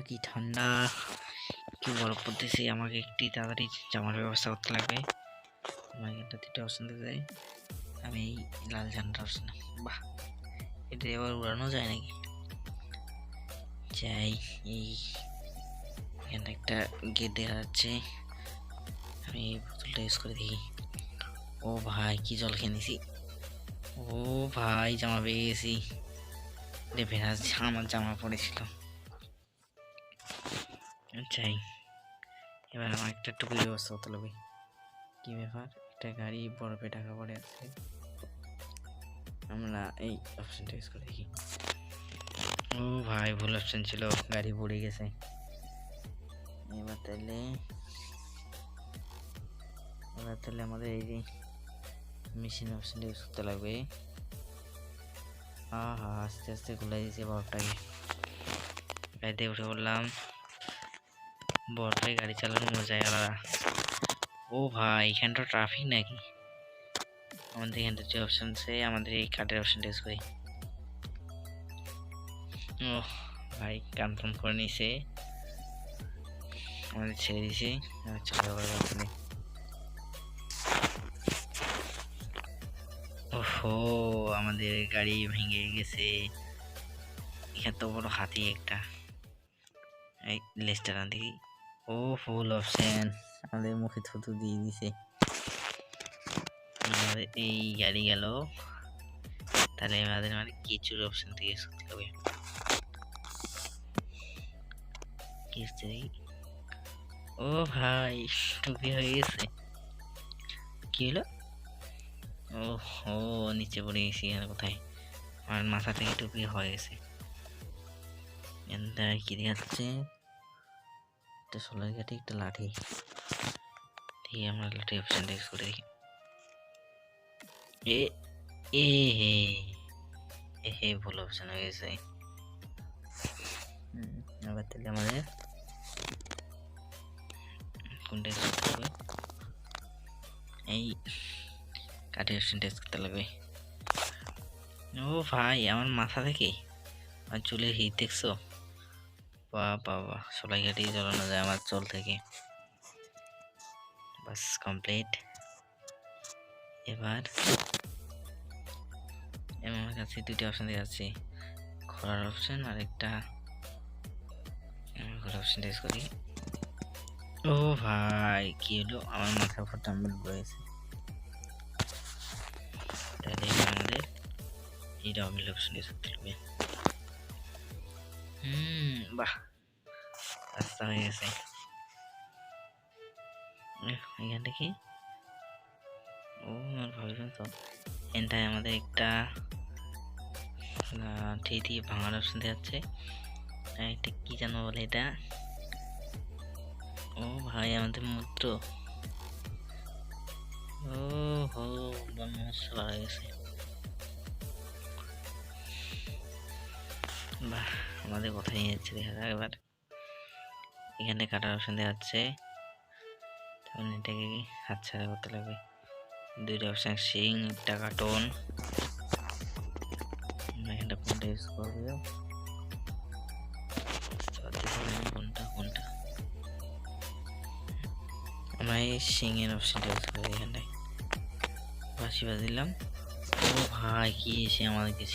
কি ঠান্ডা। কি বরফ পড়তেছে, আমাকে একটি তাড়াতাড়ি জামার ব্যবস্থা করতে লাগবে। আমার এখানটা দুটো অপশন দিতে যায় আমি এই লাল ঝান্ডার অপশন বাহ! এটা এবার উড়ানো যায় নাকি? যাই, এই এখানে একটা গেট দেখা যাচ্ছে। আমি এই বোতলটা ইউজ করে দেখি। ও ভাই, কি জল খেয়ে নিছি। ও ভাই, জামা পেয়ে গেছি। রে আমার জামা পড়েছিল। যাই এবার আমার একটা টুপির ব্যবস্থা করতে লাগবে কি ব্যাপার? একটা গাড়ি বরফে ঢাকা পড়ে আছে। আমরা এই অপশনটা ইউজ করে, দেখি। ও ভাই, ভুল অপশন ছিল, গাড়ি পড়ে গেছে। এবার তাহলে এবার তাহলে আমাদের এই যে মেশিন অপশনটা ইউজ করতে লাগবে। আহা, আস্তে আস্তে খুলে দিয়েছে বরফটাকে গাড়িতে উঠে পড়লাম। বরফে গাড়ি চালানোর মজাই আলাদা। ও ভাই এখানটা ট্রাফিক নাকি? আমাদের এখানটা যে অপশন আছে, আমাদের এই কার্ডের অপশনটা ইউজ করি। ও ভাই কনফার্ম করে নিছে আমাদের ছেড়ে দিছে চলে এখানে ওহো, আমাদের গাড়ি ভেঙে গেছে। এখানে তো বড় হাতি একটা। এই লেজটা না দেখি। ও ফুল অপশন আমাদের মুখে থুতু দিয়ে দিছে। এই গাড়ি গেল। তাহলে আমাদের মানে কিছুর অপশন থেকে করতে হবে। ও ভাই, টুপি হয়ে গেছে। কি হলো? ও ও নিচে পড়ে গেছি আর কোথায়? আমার মাথা থেকে টুপি হয়ে গেছে। কি দেখাচ্ছে? একটা সোলার কাঠি একটা লাঠি। ঠিক আমরা লাঠি অপশনটা ইউজ করে। দেখি এ এ, হে এ, হে, ভুল অপশন হয়ে গেছে। এবার তাহলে আমাদের কোনটা করতে হবে? এই কাঠের অপশনটা use করতে লাগবে ও ভাই, আমার মাথা থেকে। আর চুলের হিট দেখছ? বাহ বাবা সবাই কাটি জ্বালানো যায় আমার চুল থেকে। বাস কমপ্লিট এবার আমার কাছে দুটি অপশন দেখাচ্ছি খোলার অপশন আর একটা খোলার অপশনটা ইউজ করি। ও ভাই, কি হলো? আমার মাথার উপর টাম্বেল রয়েছে তাহলে আমাদের এই ডাবল অপশন ইউজ করতে হবে। বাহ রাস্তা হয়ে গেছে এখানটা কি ও আর ভাবছিলাম তো এখানটায় আমাদের একটা ঠিক দিয়ে ভাঙার অপশন আর একটা কি জানো বলে এটা ও ভাই আমাদের মূত্র ও হো গেছে বাহ, আমাদের কোথায় নিয়ে যাচ্ছে দেখা যাক এবার। এখানে কাটার অপশন দেওয়া যাচ্ছে তখন এটাকে হাত ছাড়া করতে লাগবে? দুইটা অপশন সিং একটা কার্টন এখানটা কোনটা ইউজ করবে? কোনটা কোনটা আমরা এই এর অপশনটা ইউজ করি এখানটায়। বাসি বাজিলাম। ও ভাই, কি এসে আমাদেরকে